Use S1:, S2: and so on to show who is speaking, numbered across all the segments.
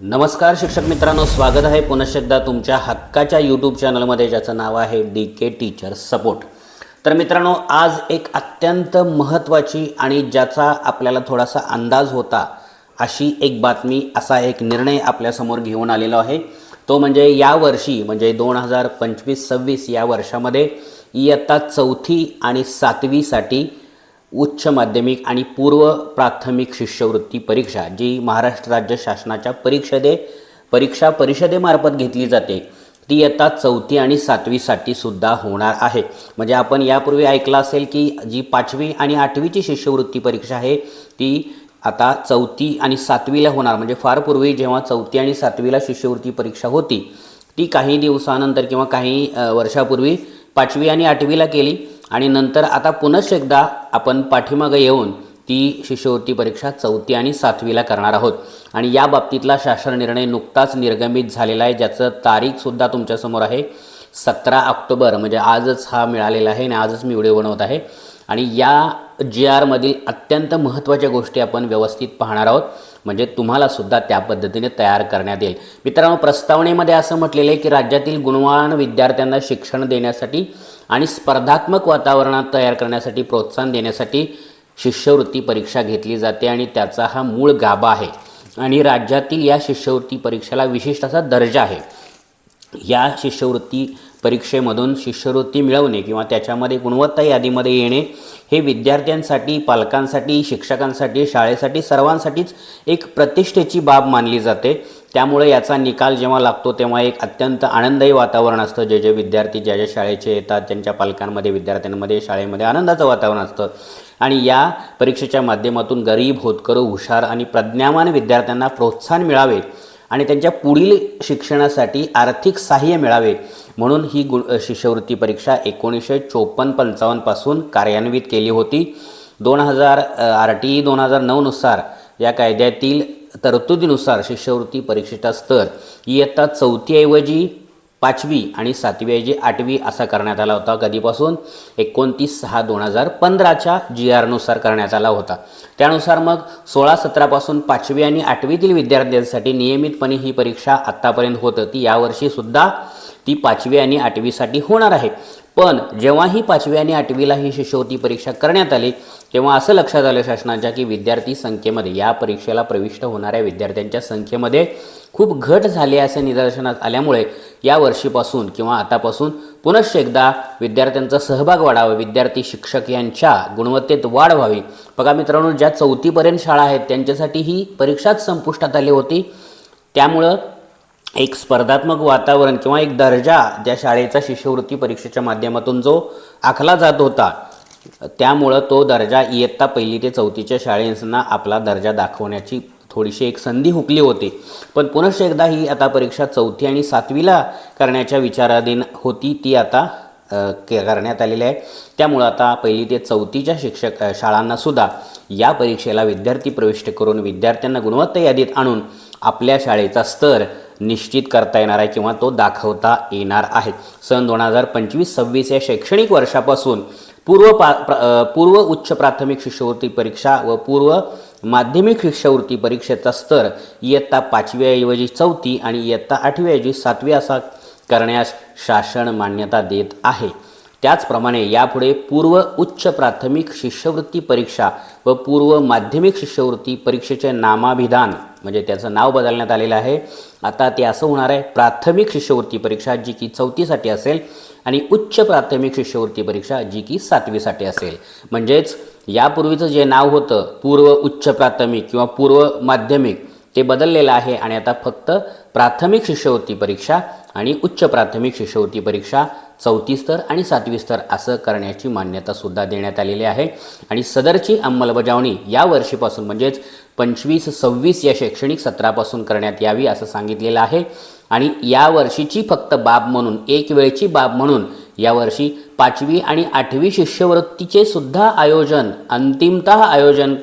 S1: नमस्कार शिक्षक मित्रांनो स्वागत आहे पुनश्च एकदा तुमच्या हक्काच्या यूट्यूब चॅनलमध्ये ज्याचं नाव आहे डी के टीचर सपोर्ट तर मित्रांनो आज एक अत्यंत महत्त्वाची आणि ज्याचा आपल्याला थोडासा अंदाज होता अशी एक बातमी असा एक निर्णय आपल्यासमोर घेऊन आलेलो आहे. तो म्हणजे यावर्षी म्हणजे दोन हजार पंचवीस सव्वीस या वर्षामध्ये इयत्ता चौथी आणि सातवीसाठी उच्च माध्यमिक आणि पूर्व प्राथमिक शिष्यवृत्ती परीक्षा जी महाराष्ट्र राज्य शासनाच्या परीक्षदे परीक्षा परिषदेमार्फत घेतली जाते ती इयत्ता चौथी आणि सातवीसाठी सुद्धा होणार आहे. म्हणजे आपण यापूर्वी ऐकलं असेल की जी पाचवी आणि आठवीची शिष्यवृत्ती परीक्षा आहे ती आता चौथी आणि सातवीला होणार. म्हणजे फार पूर्वी जेव्हा चौथी आणि सातवीला शिष्यवृत्ती परीक्षा होती ती काही दिवसानंतर किंवा काही वर्षापूर्वी पाचवी आणि आठवीला केली. आणि नंतर आता पुनश्च एकदा आपण पाठीमागं येऊन ती शिष्यवृत्ती परीक्षा चौथी आणि सातवीला करणार आहोत. आणि या बाबतीतला शासन निर्णय नुकताच निर्गमित झालेला आहे ज्याचं तारीखसुद्धा तुमच्यासमोर आहे. सतरा ऑक्टोबर म्हणजे आजच हा मिळालेला आहे आणि आजच मी व्हिडिओ बनवत आहे. आणि या जी आरमधील अत्यंत महत्त्वाच्या गोष्टी आपण व्यवस्थित पाहणार आहोत. म्हणजे तुम्हालासुद्धा त्या पद्धतीने तयार करण्यात येईल. मित्रांनो प्रस्तावनेमध्ये असं म्हटलेलं आहे की राज्यातील गुणवान विद्यार्थ्यांना शिक्षण देण्यासाठी आणि स्पर्धात्मक वातावरणात तयार करण्यासाठी प्रोत्साहन देण्यासाठी शिष्यवृत्ती परीक्षा घेतली जाते आणि त्याचा हा मूळ गाभा आहे. आणि राज्यातील या शिष्यवृत्ती परीक्षेला विशिष्ट असा दर्जा आहे. या शिष्यवृत्ती परीक्षेमधून शिष्यवृत्ती मिळवणे किंवा त्याच्यामध्ये गुणवत्ता यादीमध्ये येणे हे विद्यार्थ्यांसाठी पालकांसाठी शिक्षकांसाठी शाळेसाठी सर्वांसाठीच एक प्रतिष्ठेची बाब मानली जाते. त्यामुळे याचा निकाल जेव्हा लागतो तेव्हा एक अत्यंत आनंददायी वातावरण असतं. जे जे विद्यार्थी ज्या ज्या शाळेचे येतात त्यांच्या पालकांमध्ये विद्यार्थ्यांमध्ये शाळेमध्ये आनंदाचं वातावरण असतं. आणि या परीक्षेच्या माध्यमातून गरीब होतकरू हुशार आणि प्रज्ञावान विद्यार्थ्यांना प्रोत्साहन मिळावे. आणि त्यांच्या पुढील शिक्षणासाठी आर्थिक सहाय्य मिळावे म्हणून ही गु शिष्यवृत्ती परीक्षा एकोणीसशे चोपन्न पंचावन्नपासून कार्यान्वित केली होती. दोन हजार आर टी ई दोन हजार नऊनुसार या कायद्यातील तरतुदीनुसार शिष्यवृत्ती परीक्षेचा स्तर इयत्ता चौथीऐवजी पाचवी आणि सातवीऐवजी आठवी असा करण्यात आला होता. कधीपासून? एकोणतीस सहा दोन हजार पंधराच्या जी आरनुसार करण्यात आला होता. त्यानुसार मग सोळा सतरापासून पाचवी आणि आठवीतील विद्यार्थ्यांसाठी नियमितपणे ही परीक्षा आत्तापर्यंत होत होती. यावर्षीसुद्धा ती पाचवी आणि आठवीसाठी होणार आहे. पण जेव्हा ही पाचवी आणि आठवीला ही शिष्यवृत्ती परीक्षा करण्यात आली तेव्हा असं लक्षात आलं शासनाच्या की विद्यार्थी संख्येमध्ये या परीक्षेला प्रविष्ट होणाऱ्या विद्यार्थ्यांच्या संख्येमध्ये खूप घट झाली असे निदर्शनात आल्यामुळे या वर्षीपासून किंवा आतापासून पुनश्च एकदा विद्यार्थ्यांचा सहभाग वाढावा विद्यार्थी शिक्षक यांच्या गुणवत्तेत वाढ व्हावी. बघा मित्रांनो ज्या चौथीपर्यंत शाळा आहेत त्यांच्यासाठी ही परीक्षाच संपुष्टात आली होती. त्यामुळं एक स्पर्धात्मक वातावरण किंवा एक दर्जा ज्या शाळेचा शिष्यवृत्ती परीक्षेच्या माध्यमातून जो आखला जात होता त्यामुळं तो दर्जा इयत्ता पहिली ते चौथीच्या शाळेंना आपला दर्जा दाखवण्याची थोडीशी एक संधी हुकली होती. पण पुनश्च एकदा ही आता परीक्षा चौथी आणि सातवीला करण्याच्या विचाराधीन होती ती आता के करण्यात आलेली आहे. त्यामुळं आता पहिली ते चौथीच्या शिक्षक शाळांनासुद्धा या परीक्षेला विद्यार्थी प्रविष्ट करून विद्यार्थ्यांना गुणवत्ता यादीत आणून आपल्या शाळेचा स्तर निश्चित करता येणार आहे किंवा तो दाखवता येणार आहे. सन दोन हजार पंचवीस सव्वीस या शैक्षणिक वर्षापासून पूर्व पा प्र पूर्व उच्च प्राथमिक शिष्यवृत्ती परीक्षा व पूर्व माध्यमिक शिष्यवृत्ती परीक्षेचा स्तर इयत्ता पाचवीऐवजी चौथी आणि इयत्ता आठवीऐवजी सातवी असा करण्यास शासन मान्यता देत आहे. त्याचप्रमाणे यापुढे पूर्व उच्च प्राथमिक शिष्यवृत्ती परीक्षा व पूर्व माध्यमिक शिष्यवृत्ती परीक्षेचे नामाभिधान म्हणजे त्याचं नाव बदलण्यात आलेलं आहे. आता ते असं होणार आहे प्राथमिक शिष्यवृत्ती परीक्षा जी की चौथीसाठी असेल आणि उच्च प्राथमिक शिष्यवृत्ती परीक्षा जी की सातवीसाठी असेल. म्हणजेच यापूर्वीचं जे नाव होतं पूर्व उच्च प्राथमिक किंवा पूर्व माध्यमिक ते बदललेलं आहे आणि आता फक्त प्राथमिक शिष्यवृत्ती परीक्षा आणि उच्च प्राथमिक शिष्यवृत्ती परीक्षा चौथी स्तर आणि सातवी स्तर असं करण्याची मान्यतासुद्धा देण्यात आलेली आहे. आणि सदरची अंमलबजावणी या वर्षीपासून म्हणजेच पंचवीस सव्वीस या शैक्षणिक सत्रापासून करण्यात यावी असं सांगितलेलं आहे. आणि या वर्षीची फक्त बाब म्हणून एक वेळची बाब म्हणून यावर्षी पाचवी आणि आठवी शिष्यवृत्तीचे सुद्धा आयोजन अंतिमतः आयोजन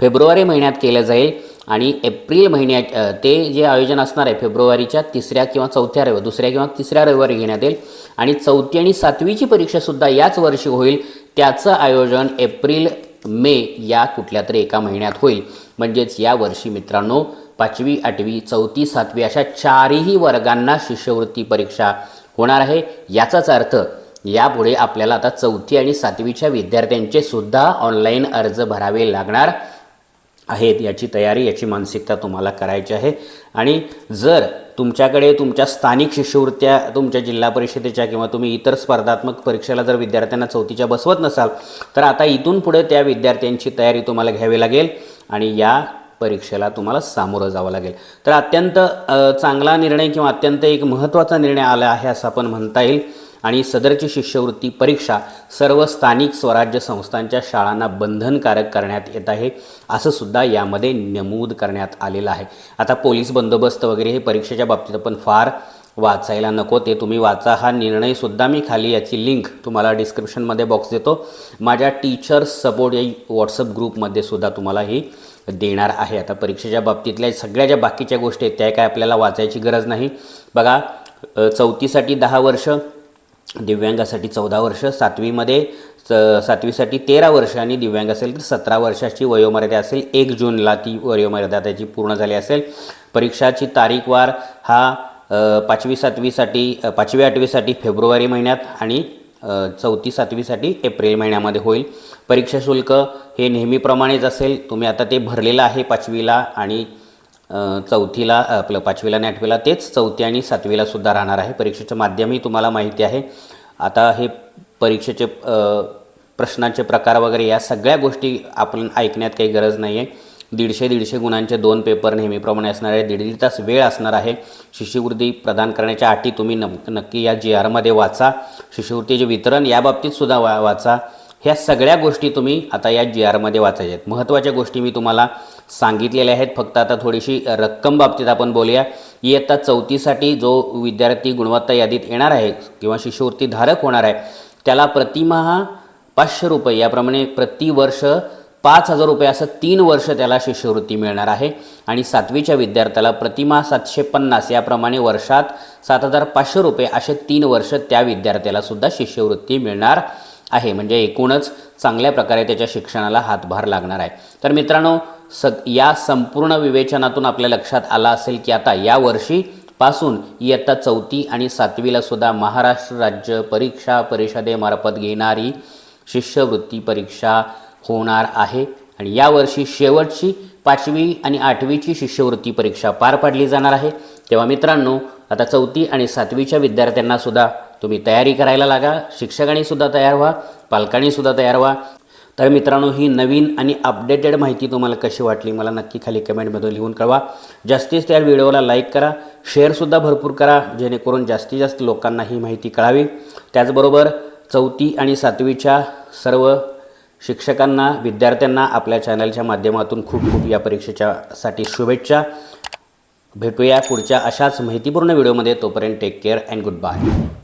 S1: फेब्रुवारी महिन्यात केलं जाईल. आणि एप्रिल महिन्यात ते जे आयोजन असणार आहे फेब्रुवारीच्या तिसऱ्या किंवा चौथ्या रविवार दुसऱ्या किंवा तिसऱ्या रविवारी घेण्यात येईल. आणि चौथी आणि सातवीची परीक्षासुद्धा याच वर्षी होईल. त्याचं आयोजन एप्रिल मे या कुठल्या तरी एका महिन्यात होईल. म्हणजेच या वर्षी मित्रांनो पाचवी आठवी चौथी सातवी अशा चारही वर्गांना शिष्यवृत्ती परीक्षा होणार आहे. याचाच अर्थ यापुढे आपल्याला आता चौथी आणि सातवीच्या विद्यार्थ्यांचे सुद्धा ऑनलाईन अर्ज भरावे लागणार. आहेत याची तयारी याची मानसिकता तुम्हाला करायची आहे. आणि जर तुमच्याकडे तुमच्या स्थानिक शिष्यवृत्त्या तुमच्या जिल्हा परिषदेच्या किंवा तुम्ही इतर स्पर्धात्मक परीक्षेला जर विद्यार्थ्यांना चौथीच्या बसवत नसाल तर आता इथून पुढे त्या विद्यार्थ्यांची तयारी तुम्हाला घ्यावी लागेल आणि या परीक्षेला तुम्हाला सामोरं जावं लागेल. तर अत्यंत चांगला निर्णय किंवा अत्यंत एक महत्त्वाचा निर्णय आला आहे असं आपण म्हणता येईल. आणि सदरची शिष्यवृत्ती परीक्षा सर्व स्थानिक स्वराज्य संस्थांच्या शाळांना बंधनकारक करण्यात येत आहे असं सुद्धा यामध्ये नमूद करण्यात आलेलं आहे. आता पोलीस बंदोबस्त वगैरे हे परीक्षेच्या बाबतीत आपण फार वाचायला नको ते तुम्ही वाचा. हा निर्णयसुद्धा मी खाली याची लिंक तुम्हाला डिस्क्रिप्शनमध्ये बॉक्स देतो. माझ्या टीचर्स सपोर्ट या व्हॉट्सअप ग्रुपमध्ये सुद्धा तुम्हाला ही देणार आहे. आता परीक्षेच्या बाबतीतल्या सगळ्या ज्या बाकीच्या गोष्टी आहेत त्या काय आपल्याला वाचायची गरज नाही. बघा चौथीसाठी दहा वर्ष दिव्यांगासाठी चौदा वर्ष सातवीमध्ये स सातवीसाठी तेरा वर्ष आणि दिव्यांग असेल तर सतरा वर्षाची वयोमर्यादा असेल. एक जूनला ती वयोमर्यादा त्याची पूर्ण झाली असेल. परीक्षाची तारीखवार हा पाचवी सातवीसाठी पाचवी आठवीसाठी फेब्रुवारी महिन्यात आणि चौथी सातवीसाठी एप्रिल महिन्यामध्ये होईल. परीक्षा शुल्क हे नेहमीप्रमाणेच असेल. तुम्ही आता ते भरलेलं आहे पाचवीला आणि चौथीला आपलं पाचवीला आणि आठवीला तेच चौथी आणि सातवीला सुद्धा राहणार आहे. परीक्षेचं माध्यमही तुम्हाला माहिती आहे. आता हे परीक्षेचे प्रश्नांचे प्रकार वगैरे या सगळ्या गोष्टी आपण ऐकण्यात काही गरज नाही आहे दीडशे दीडशे गुणांचे दोन पेपर नेहमीप्रमाणे असणार आहे दीड दीड तास वेळ असणार आहे. शिष्यवृत्ती प्रदान करण्याच्या अटी तुम्ही न नक्की या जी आरमध्ये वाचा. शिष्यवृत्तीचे वितरण याबाबतीत सुद्धा वा वाचा. ह्या सगळ्या गोष्टी तुम्ही आता या जी आरमध्ये वाचायच्या आहेत. महत्त्वाच्या गोष्टी मी तुम्हाला सांगितलेले आहेत. फक्त आता थोडीशी रक्कम बाबतीत आपण बोलूया. इयत्ता चौथीसाठी जो विद्यार्थी गुणवत्ता यादीत येणार आहे किंवा शिष्यवृत्ती धारक होणार आहे त्याला प्रतिमाहा पाचशे रुपये याप्रमाणे प्रतिवर्ष पाच हजार रुपये असं तीन वर्ष त्याला शिष्यवृत्ती मिळणार आहे. आणि सातवीच्या विद्यार्थ्याला प्रतिमा सातशे पन्नास याप्रमाणे वर्षात सात हजार पाचशे रुपये असे तीन वर्ष त्या विद्यार्थ्याला सुद्धा शिष्यवृत्ती मिळणार आहे. म्हणजे एकूणच चांगल्या प्रकारे त्याच्या शिक्षणाला हातभार लागणार आहे. तर मित्रांनो स या संपूर्ण विवेचनातून आपल्या लक्षात आला असेल की आता या वर्षी पासून इयत्ता चौथी आणि सातवीला सुद्धा महाराष्ट्र राज्य परीक्षा परिषदेमार्फत घेणारी शिष्यवृत्ती परीक्षा होणार आहे. आणि यावर्षी शेवटची पाचवी आणि आठवीची शिष्यवृत्ती परीक्षा पार पाडली जाणार आहे. तेव्हा मित्रांनो आता चौथी आणि सातवीच्या विद्यार्थ्यांना सुद्धा तुम्ही तयारी करायला लागा. शिक्षकांनी सुद्धा तयार व्हा पालकांनी सुद्धा तयार व्हा. तर मित्रांनो ही नवीन आणि अपडेटेड माहिती तुम्हाला कशी वाटली मला नक्की खाली कमेंटमधून लिहून कळवा. जास्तीत त्या व्हिडिओला लाईक करा शेअरसुद्धा भरपूर करा जेणेकरून जास्तीत जास्त लोकांना ही माहिती कळावी. त्याचबरोबर चौथी आणि सातवीच्या सर्व शिक्षकांना विद्यार्थ्यांना आपल्या चॅनलच्या माध्यमातून खूप खूप या परीक्षेच्यासाठी शुभेच्छा. भेटूया पुढच्या अशाच माहितीपूर्ण व्हिडिओमध्ये. तोपर्यंत take care and good bye